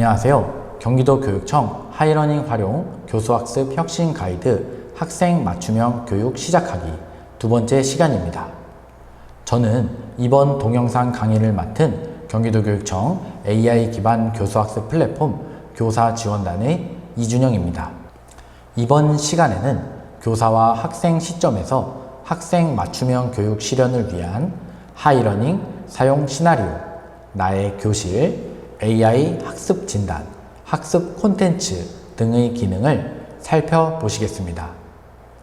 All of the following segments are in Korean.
안녕하세요. 경기도 교육청 하이러닝 활용 교수학습 혁신 가이드 학생 맞춤형 교육 시작하기 두 번째 시간입니다. 저는 이번 동영상 강의를 맡은 경기도 교육청 AI 기반 교수학습 플랫폼 교사 지원단의 이준영입니다. 이번 시간에는 교사와 학생 시점에서 학생 맞춤형 교육 실현을 위한 하이러닝 사용 시나리오, 나의 교실, AI 학습 진단, 학습 콘텐츠 등의 기능을 살펴보시겠습니다.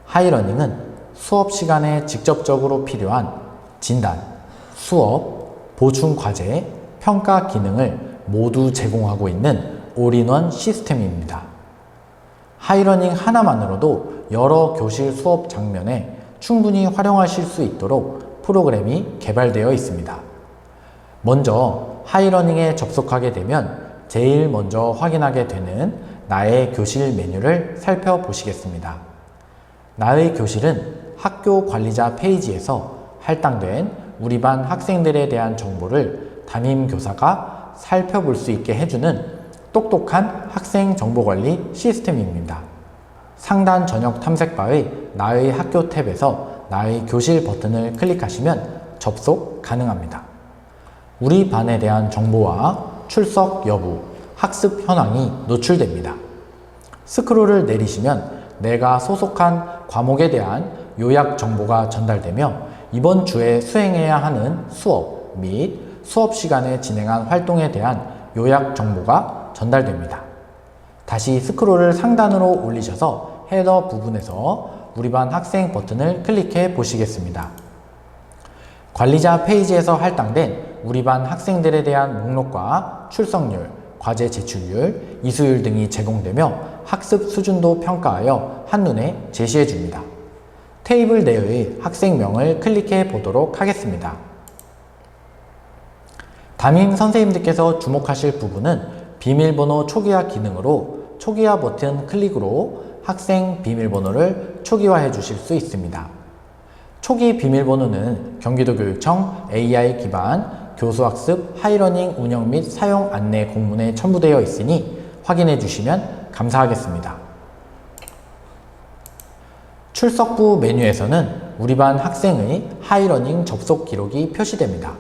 하이러닝은 수업 시간에 직접적으로 필요한 진단, 수업, 보충 과제, 평가 기능을 모두 제공하고 있는 올인원 시스템입니다. 하이러닝 하나만으로도 여러 교실 수업 장면에 충분히 활용하실 수 있도록 프로그램이 개발되어 있습니다. 먼저 하이러닝에 접속하게 되면 제일 먼저 확인하게 되는 나의 교실 메뉴를 살펴보시겠습니다. 나의 교실은 학교 관리자 페이지에서 할당된 우리 반 학생들에 대한 정보를 담임 교사가 살펴볼 수 있게 해주는 똑똑한 학생 정보 관리 시스템입니다. 상단 전역 탐색바의 나의 학교 탭에서 나의 교실 버튼을 클릭하시면 접속 가능합니다. 우리 반에 대한 정보와 출석 여부, 학습 현황이 노출됩니다. 스크롤을 내리시면 내가 소속한 과목에 대한 요약 정보가 전달되며 이번 주에 수행해야 하는 수업 및 수업 시간에 진행한 활동에 대한 요약 정보가 전달됩니다. 다시 스크롤을 상단으로 올리셔서 헤더 부분에서 우리 반 학생 버튼을 클릭해 보시겠습니다. 관리자 페이지에서 할당된 우리 반 학생들에 대한 목록과 출석률, 과제 제출률, 이수율 등이 제공되며 학습 수준도 평가하여 한눈에 제시해 줍니다. 테이블 내의 학생명을 클릭해 보도록 하겠습니다. 담임 선생님들께서 주목하실 부분은 비밀번호 초기화 기능으로 초기화 버튼 클릭으로 학생 비밀번호를 초기화해 주실 수 있습니다. 초기 비밀번호는 경기도 교육청 AI 기반 교수학습 하이러닝 운영 및 사용 안내 공문에 첨부되어 있으니 확인해 주시면 감사하겠습니다. 출석부 메뉴에서는 우리 반 학생의 하이러닝 접속 기록이 표시됩니다.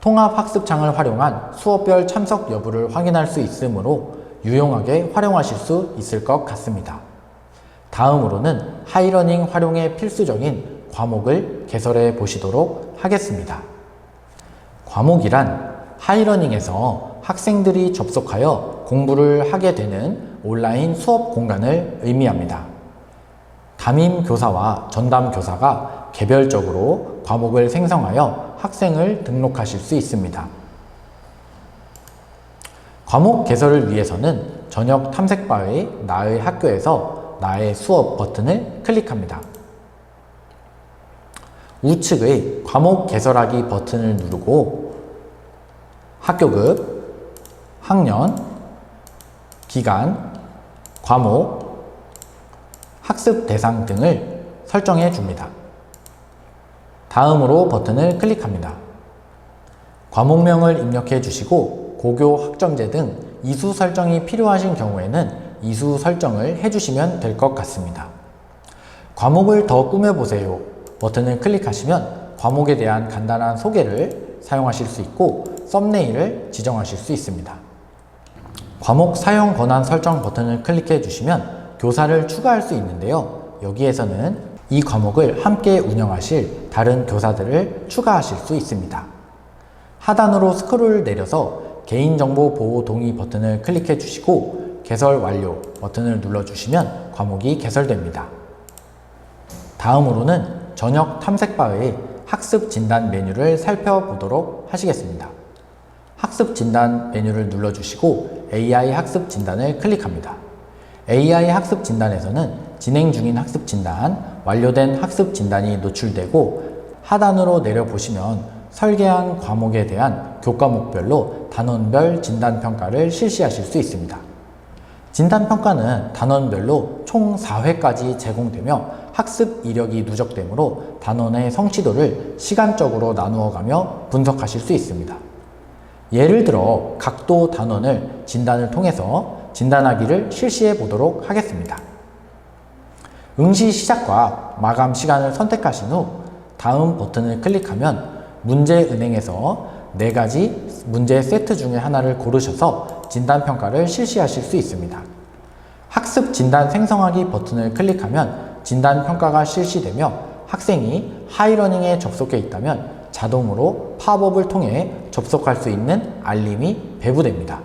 통합학습창을 활용한 수업별 참석 여부를 확인할 수 있으므로 유용하게 활용하실 수 있을 것 같습니다. 다음으로는 하이러닝 활용에 필수적인 과목을 개설해 보시도록 하겠습니다. 과목이란 하이러닝에서 학생들이 접속하여 공부를 하게 되는 온라인 수업 공간을 의미합니다. 담임 교사와 전담 교사가 개별적으로 과목을 생성하여 학생을 등록하실 수 있습니다. 과목 개설을 위해서는 저녁 탐색바의 나의 학교에서 나의 수업 버튼을 클릭합니다. 우측의 과목 개설하기 버튼을 누르고 학교급, 학년, 기간, 과목, 학습 대상 등을 설정해 줍니다. 다음으로 버튼을 클릭합니다. 과목명을 입력해 주시고 고교 학점제 등 이수 설정이 필요하신 경우에는 이수 설정을 해주시면 될 것 같습니다. 과목을 더 꾸며보세요 버튼을 클릭하시면 과목에 대한 간단한 소개를 사용하실 수 있고 썸네일을 지정하실 수 있습니다. 과목 사용 권한 설정 버튼을 클릭해 주시면 교사를 추가할 수 있는데요. 여기에서는 이 과목을 함께 운영하실 다른 교사들을 추가하실 수 있습니다. 하단으로 스크롤 내려서 개인정보 보호 동의 버튼을 클릭해 주시고 개설 완료 버튼을 눌러 주시면 과목이 개설됩니다. 다음으로는 저녁 탐색바의 학습 진단 메뉴를 살펴보도록 하시겠습니다. 학습 진단 메뉴를 눌러 주시고 AI 학습 진단을 클릭합니다. AI 학습 진단에서는 진행 중인 학습 진단, 완료된 학습 진단이 노출되고 하단으로 내려보시면 설계한 과목에 대한 교과목별로 단원별 진단평가를 실시하실 수 있습니다. 진단평가는 단원별로 총 4회까지 제공되며 학습 이력이 누적되므로 단원의 성취도를 시간적으로 나누어 가며 분석하실 수 있습니다. 예를 들어 각도 단원을 진단을 통해서 진단하기를 실시해 보도록 하겠습니다. 응시 시작과 마감 시간을 선택하신 후 다음 버튼을 클릭하면 문제 은행에서 네 가지 문제 세트 중에 하나를 고르셔서 진단평가를 실시하실 수 있습니다. 학습 진단 생성하기 버튼을 클릭하면 진단 평가가 실시되며 학생이 하이러닝에 접속해 있다면 자동으로 팝업을 통해 접속할 수 있는 알림이 배부됩니다.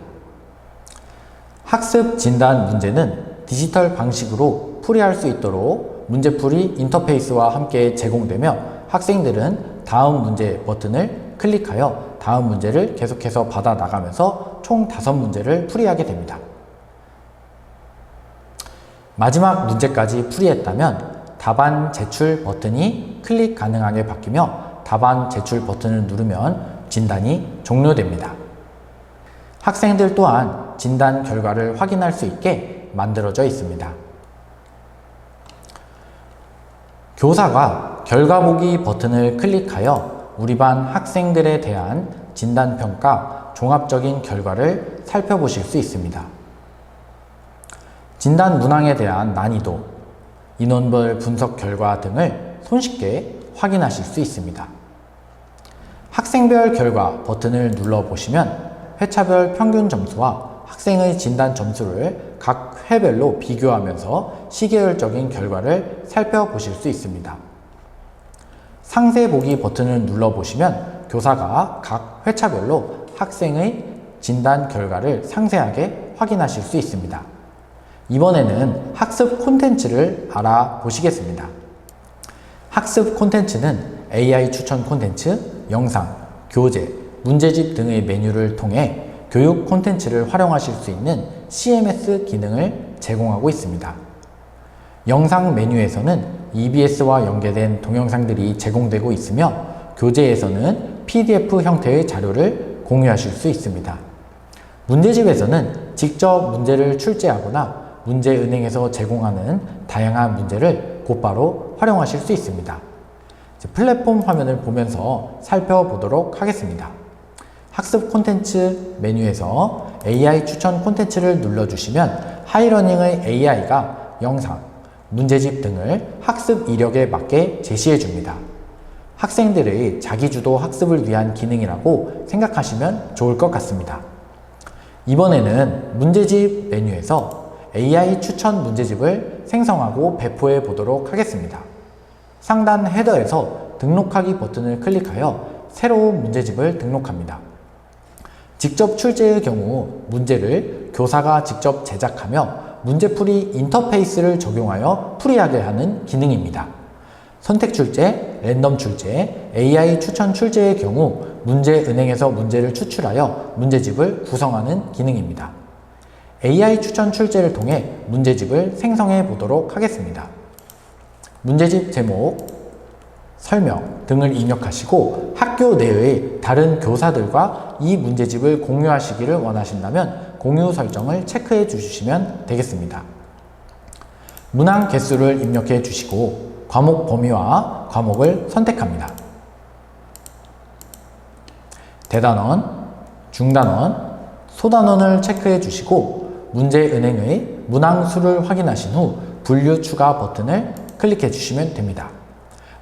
학습 진단 문제는 디지털 방식으로 풀이할 수 있도록 문제풀이 인터페이스와 함께 제공되며 학생들은 다음 문제 버튼을 클릭하여 다음 문제를 계속해서 받아 나가면서 총 다섯 문제를 풀이하게 됩니다. 마지막 문제까지 풀이했다면 답안 제출 버튼이 클릭 가능하게 바뀌며 답안 제출 버튼을 누르면 진단이 종료됩니다. 학생들 또한 진단 결과를 확인할 수 있게 만들어져 있습니다. 교사가 결과 보기 버튼을 클릭하여 우리 반 학생들에 대한 진단평가 종합적인 결과를 살펴보실 수 있습니다. 진단 문항에 대한 난이도, 인원별 분석 결과 등을 손쉽게 확인하실 수 있습니다. 학생별 결과 버튼을 눌러보시면 회차별 평균 점수와 학생의 진단 점수를 각 회별로 비교하면서 시계열적인 결과를 살펴보실 수 있습니다. 상세 보기 버튼을 눌러보시면 교사가 각 회차별로 학생의 진단 결과를 상세하게 확인하실 수 있습니다. 이번에는 학습 콘텐츠를 알아보시겠습니다. 학습 콘텐츠는 AI 추천 콘텐츠, 영상, 교재, 문제집 등의 메뉴를 통해 교육 콘텐츠를 활용하실 수 있는 CMS 기능을 제공하고 있습니다. 영상 메뉴에서는 EBS와 연계된 동영상들이 제공되고 있으며 교재에서는 PDF 형태의 자료를 공유하실 수 있습니다. 문제집에서는 직접 문제를 출제하거나 문제은행에서 제공하는 다양한 문제를 곧바로 활용하실 수 있습니다. 플랫폼 화면을 보면서 살펴보도록 하겠습니다. 학습 콘텐츠 메뉴에서 AI 추천 콘텐츠를 눌러주시면 하이러닝의 AI가 영상, 문제집 등을 학습 이력에 맞게 제시해 줍니다. 학생들의 자기주도 학습을 위한 기능이라고 생각하시면 좋을 것 같습니다. 이번에는 문제집 메뉴에서 AI 추천 문제집을 생성하고 배포해 보도록 하겠습니다. 상단 헤더에서 등록하기 버튼을 클릭하여 새로운 문제집을 등록합니다. 직접 출제의 경우 문제를 교사가 직접 제작하며 문제풀이 인터페이스를 적용하여 풀이하게 하는 기능입니다. 선택 출제, 랜덤 출제, AI 추천 출제의 경우 문제 은행에서 문제를 추출하여 문제집을 구성하는 기능입니다. AI 추천 출제를 통해 문제집을 생성해 보도록 하겠습니다. 문제집 제목, 설명 등을 입력하시고 학교 내의 다른 교사들과 이 문제집을 공유하시기를 원하신다면 공유 설정을 체크해 주시면 되겠습니다. 문항 개수를 입력해 주시고 과목 범위와 과목을 선택합니다. 대단원, 중단원, 소단원을 체크해 주시고 문제은행의 문항 수를 확인하신 후 분류 추가 버튼을 클릭해 주시면 됩니다.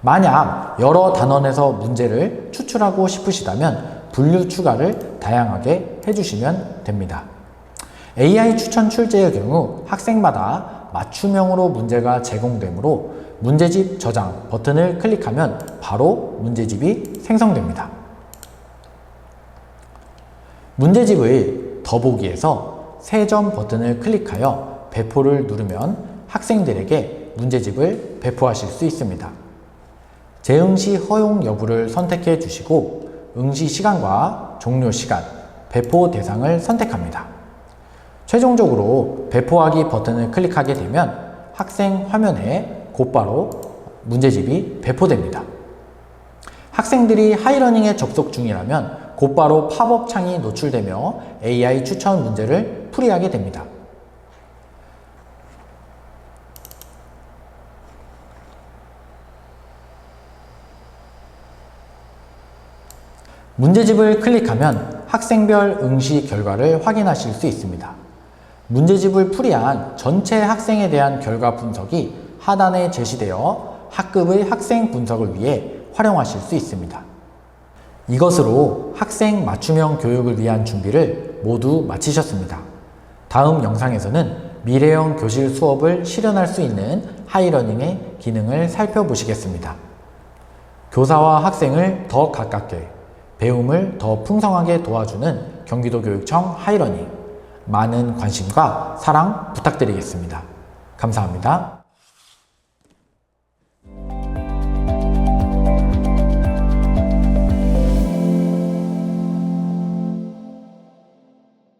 만약 여러 단원에서 문제를 추출하고 싶으시다면 분류 추가를 다양하게 해주시면 됩니다. AI 추천 출제의 경우 학생마다 맞춤형으로 문제가 제공되므로 문제집 저장 버튼을 클릭하면 바로 문제집이 생성됩니다. 문제집의 더보기에서 세 점 버튼을 클릭하여 배포를 누르면 학생들에게 문제집을 배포하실 수 있습니다. 재응시 허용 여부를 선택해 주시고 응시 시간과 종료 시간, 배포 대상을 선택합니다. 최종적으로 배포하기 버튼을 클릭하게 되면 학생 화면에 곧바로 문제집이 배포됩니다. 학생들이 하이러닝에 접속 중이라면 곧바로 팝업 창이 노출되며 AI 추천 문제를 풀이하게 됩니다. 문제집을 클릭하면 학생별 응시 결과를 확인하실 수 있습니다. 문제집을 풀이한 전체 학생에 대한 결과 분석이 하단에 제시되어 학급의 학생 분석을 위해 활용하실 수 있습니다. 이것으로 학생 맞춤형 교육을 위한 준비를 모두 마치셨습니다. 다음 영상에서는 미래형 교실 수업을 실현할 수 있는 하이러닝의 기능을 살펴보시겠습니다. 교사와 학생을 더 가깝게, 배움을 더 풍성하게 도와주는 경기도 교육청 하이러닝. 많은 관심과 사랑 부탁드리겠습니다. 감사합니다.